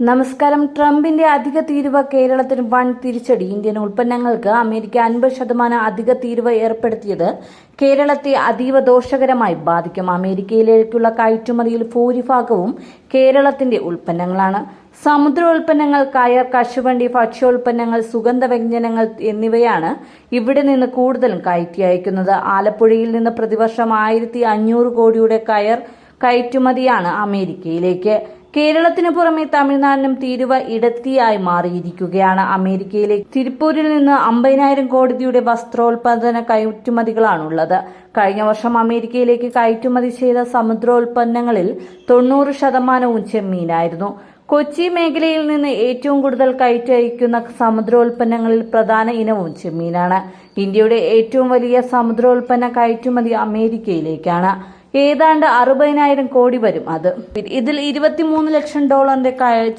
നമസ്കാരം. ട്രംപിന്റെ അധിക തീരുവ കേരളത്തിന് വൻ തിരിച്ചടി. ഇന്ത്യൻ ഉൽപ്പന്നങ്ങൾക്ക് അമേരിക്ക അൻപത് ശതമാനം അധിക തീരുവ ഏർപ്പെടുത്തിയത് കേരളത്തെ അതീവ ദോഷകരമായി ബാധിക്കും. അമേരിക്കയിലേക്കുള്ള കയറ്റുമതിയിൽ ഭൂരിഭാഗവും കേരളത്തിന്റെ ഉൽപ്പന്നങ്ങളാണ്. സമുദ്ര ഉൽപ്പന്നങ്ങൾ കയർ കശുവണ്ടി ഭക്ഷ്യോൽപ്പന്നങ്ങൾ സുഗന്ധവ്യഞ്ജനങ്ങൾ എന്നിവയാണ് ഇവിടെ നിന്ന് കൂടുതലും കയറ്റി അയക്കുന്നത്. ആലപ്പുഴയിൽ നിന്ന് പ്രതിവർഷം ആയിരത്തി അഞ്ഞൂറ് കോടിയുടെ കയർ കയറ്റുമതിയാണ് അമേരിക്കയിലേക്ക്. കേരളത്തിന് പുറമെ തമിഴ്നാടിനും തീരുവ ഇടത്തിയായി മാറിയിരിക്കുകയാണ്. അമേരിക്കയിലെ തിരുപ്പൂരിൽ നിന്ന് അമ്പതിനായിരം കോടിയുടെ വസ്ത്രോൽപാദന കയറ്റുമതികളാണുള്ളത്. കഴിഞ്ഞ വർഷം അമേരിക്കയിലേക്ക് കയറ്റുമതി ചെയ്ത സമുദ്രോൽപ്പന്നങ്ങളിൽ തൊണ്ണൂറ് ശതമാനവും ചെമ്മീനായിരുന്നു. കൊച്ചി മേഖലയിൽ നിന്ന് ഏറ്റവും കൂടുതൽ കയറ്റയക്കുന്ന സമുദ്രോൽപ്പന്നങ്ങളിൽ പ്രധാന ഇനവും ചെമ്മീനാണ്. ഇന്ത്യയുടെ ഏറ്റവും വലിയ സമുദ്രോൽപ്പന്ന കയറ്റുമതി അമേരിക്കയിലേക്കാണ്. ഏതാണ്ട് അറുപതിനായിരം കോടി വരും അത്. ഇതിൽ ഇരുപത്തിമൂന്ന് ലക്ഷം ഡോളറിന്റെ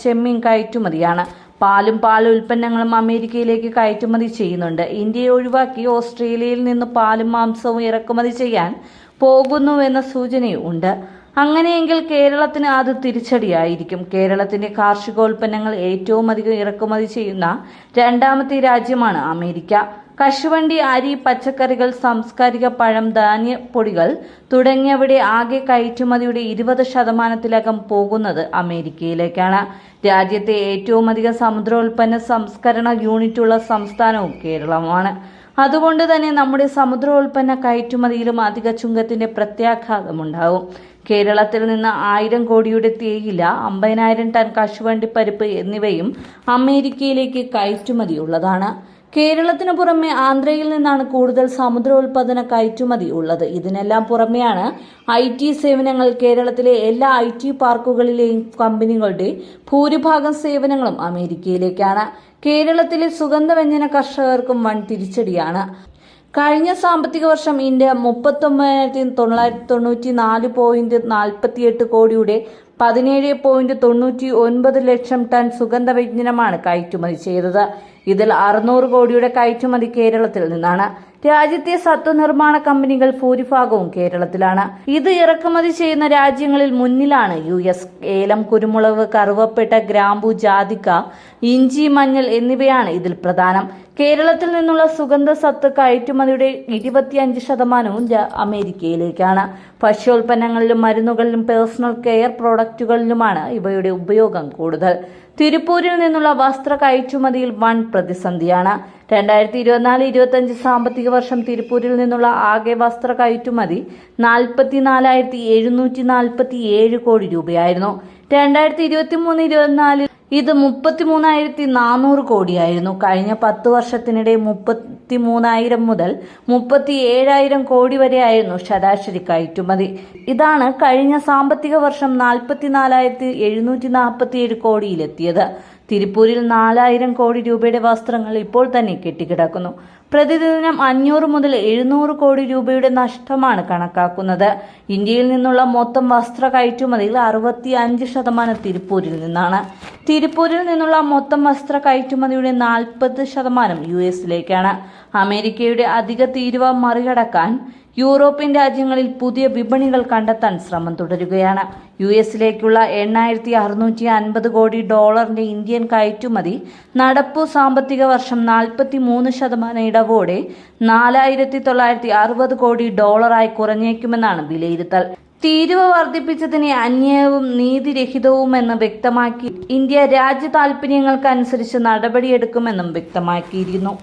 ചെമ്മീൻ കയറ്റുമതിയാണ്. പാലും പാൽ ഉൽപ്പന്നങ്ങളും അമേരിക്കയിലേക്ക് കയറ്റുമതി ചെയ്യുന്നുണ്ട്. ഇന്ത്യയെ ഒഴിവാക്കി ഓസ്ട്രേലിയയിൽ നിന്ന് പാലും മാംസവും ഇറക്കുമതി ചെയ്യാൻ പോകുന്നുവെന്ന സൂചനയും ഉണ്ട് അങ്ങനെയെങ്കിൽ കേരളത്തിന് അത് തിരിച്ചടിയായിരിക്കും. കേരളത്തിന്റെ കാർഷികോൽപ്പന്നങ്ങൾ ഏറ്റവും അധികം ഇറക്കുമതി ചെയ്യുന്ന രണ്ടാമത്തെ രാജ്യമാണ് അമേരിക്ക. കശുവണ്ടി അരി പച്ചക്കറികൾ സാംസ്കാരിക പഴം ധാന്യപ്പൊടികൾ തുടങ്ങിയവയുടെ ആകെ കയറ്റുമതിയുടെ ഇരുപത് ശതമാനത്തിലകം പോകുന്നത് അമേരിക്കയിലേക്കാണ്. രാജ്യത്തെ ഏറ്റവും അധികം സമുദ്രോൽപ്പന്ന സംസ്കരണ യൂണിറ്റുള്ള സംസ്ഥാനവും കേരളമാണ് അതുകൊണ്ട് തന്നെ നമ്മുടെ സമുദ്രോൽപ്പന്ന കയറ്റുമതിയിലും അധിക ചുങ്കത്തിന്റെ പ്രത്യാഘാതമുണ്ടാകും കേരളത്തിൽ നിന്ന് ആയിരം കോടിയുടെ തേയില അമ്പതിനായിരം ടൺ കശുവണ്ടി പരിപ്പ് എന്നിവയും അമേരിക്കയിലേക്ക് കയറ്റുമതിയുള്ളതാണ്. കേരളത്തിന് പുറമെ ആന്ധ്രയിൽ നിന്നാണ് കൂടുതൽ സമുദ്രോൽപാദന കയറ്റുമതി ഉള്ളത്. ഇതിനെല്ലാം പുറമെയാണ് ഐ ടി സേവനങ്ങൾ കേരളത്തിലെ എല്ലാ ഐ ടി പാർക്കുകളിലെയും കമ്പനികളുടെ ഭൂരിഭാഗം സേവനങ്ങളും അമേരിക്കയിലേക്കാണ്. കേരളത്തിലെ സുഗന്ധവ്യഞ്ജന കർഷകർക്കും വൻ തിരിച്ചടിയാണ്. കഴിഞ്ഞ സാമ്പത്തിക വർഷം ഇന്ത്യ മുപ്പത്തൊമ്പതിനായിരത്തി തൊള്ളായിരത്തി തൊണ്ണൂറ്റി നാല് പോയിന്റ് നാൽപ്പത്തിയെട്ട് കോടിയുടെ പതിനേഴ് പോയിന്റ് തൊണ്ണൂറ്റി ഒൻപത് ലക്ഷം ടൺ സുഗന്ധവ്യഞ്ജനമാണ് കയറ്റുമതി ചെയ്തത്. ഇതിൽ അറുന്നൂറ് കോടിയുടെ കയറ്റുമതി കേരളത്തിൽ നിന്നാണ്. രാജ്യത്തെ സത്വനിർമ്മാണ കമ്പനികൾ ഭൂരിഭാഗവും കേരളത്തിലാണ്. ഇത് ഇറക്കുമതി ചെയ്യുന്ന രാജ്യങ്ങളിൽ മുന്നിലാണ് യു എസ്. ഏലം കുരുമുളക് കറുവപ്പെട്ട ഗ്രാമ്പു ജാതിക്ക ഇഞ്ചി മഞ്ഞൾ എന്നിവയാണ് ഇതിൽ പ്രധാനം. കേരളത്തിൽ നിന്നുള്ള സുഗന്ധ സത്ത് കയറ്റുമതിയുടെ ഇരുപത്തിയഞ്ച് ശതമാനവും അമേരിക്കയിലേക്കാണ്. ഭക്ഷ്യോൽപ്പന്നങ്ങളിലും മരുന്നുകളിലും പേഴ്സണൽ കെയർ പ്രോഡക്റ്റുകളിലുമാണ് ഇവയുടെ ഉപയോഗം കൂടുതൽ. തിരുപ്പൂരിൽ നിന്നുള്ള വസ്ത്ര കയറ്റുമതിയിൽ വൻ പ്രതിസന്ധിയാണ്. രണ്ടായിരത്തി ഇരുപത്തിനാല് ഇരുപത്തഞ്ച് സാമ്പത്തിക വർഷം തിരുപ്പൂരിൽ നിന്നുള്ള ആകെ വസ്ത്ര കയറ്റുമതി നാൽപ്പത്തിനാലായിരത്തി എഴുന്നൂറ്റി നാൽപ്പത്തി ഏഴ് കോടി രൂപയായിരുന്നു. രണ്ടായിരത്തി ഇരുപത്തി മൂന്ന് ഇരുപത്തിനാലിൽ ഇത് മുപ്പത്തിമൂന്നായിരത്തി നാനൂറ് കോടിയായിരുന്നു. കഴിഞ്ഞ പത്ത് വർഷത്തിനിടെ മുപ്പത്തി മൂന്നായിരം മുതൽ മുപ്പത്തി ഏഴായിരം കോടി വരെയായിരുന്നു ശരാശരി കയറ്റുമതി. ഇതാണ് കഴിഞ്ഞ സാമ്പത്തിക വർഷം നാൽപ്പത്തിനാലായിരത്തി എഴുന്നൂറ്റി നാൽപ്പത്തിയേഴ് കോടിയിലെത്തിയത്. തിരുപ്പൂരിൽ നാലായിരം കോടി രൂപയുടെ വസ്ത്രങ്ങൾ ഇപ്പോൾ തന്നെ കെട്ടിക്കിടക്കുന്നു. പ്രതിദിനം അഞ്ഞൂറ് മുതൽ എഴുന്നൂറ് കോടി രൂപയുടെ നഷ്ടമാണ് കണക്കാക്കുന്നത്. ഇന്ത്യയിൽ നിന്നുള്ള മൊത്തം വസ്ത്ര കയറ്റുമതിയിൽ അറുപത്തി അഞ്ച് ശതമാനം തിരുപ്പൂരിൽ നിന്നാണ്. തിരുപ്പൂരിൽ നിന്നുള്ള മൊത്തം വസ്ത്ര കയറ്റുമതിയുടെ നാൽപ്പത് ശതമാനം യു എസിലേക്കാണ്. അമേരിക്കയുടെ അധിക തീരുവ മറികടക്കാൻ യൂറോപ്യൻ രാജ്യങ്ങളിൽ പുതിയ വിപണികൾ കണ്ടെത്താൻ ശ്രമം തുടരുകയാണ്. യു എസിലേക്കുള്ള എണ്ണായിരത്തി അറുന്നൂറ്റി അൻപത് കോടി ഡോളറിന്റെ ഇന്ത്യൻ കയറ്റുമതി നടപ്പു സാമ്പത്തിക വർഷം നാൽപ്പത്തി മൂന്ന് ശതമാനം ഇടവോടെ നാലായിരത്തി തൊള്ളായിരത്തി അറുപത് കോടി ഡോളറായി കുറഞ്ഞേക്കുമെന്നാണ് വിലയിരുത്തൽ. തീരുവ വർദ്ധിപ്പിച്ചതിനെ അന്യായവും നീതിരഹിതവുമെന്ന് വ്യക്തമാക്കി ഇന്ത്യ രാജ്യ താൽപര്യങ്ങൾക്കനുസരിച്ച് നടപടിയെടുക്കുമെന്നും വ്യക്തമാക്കിയിരുന്നു.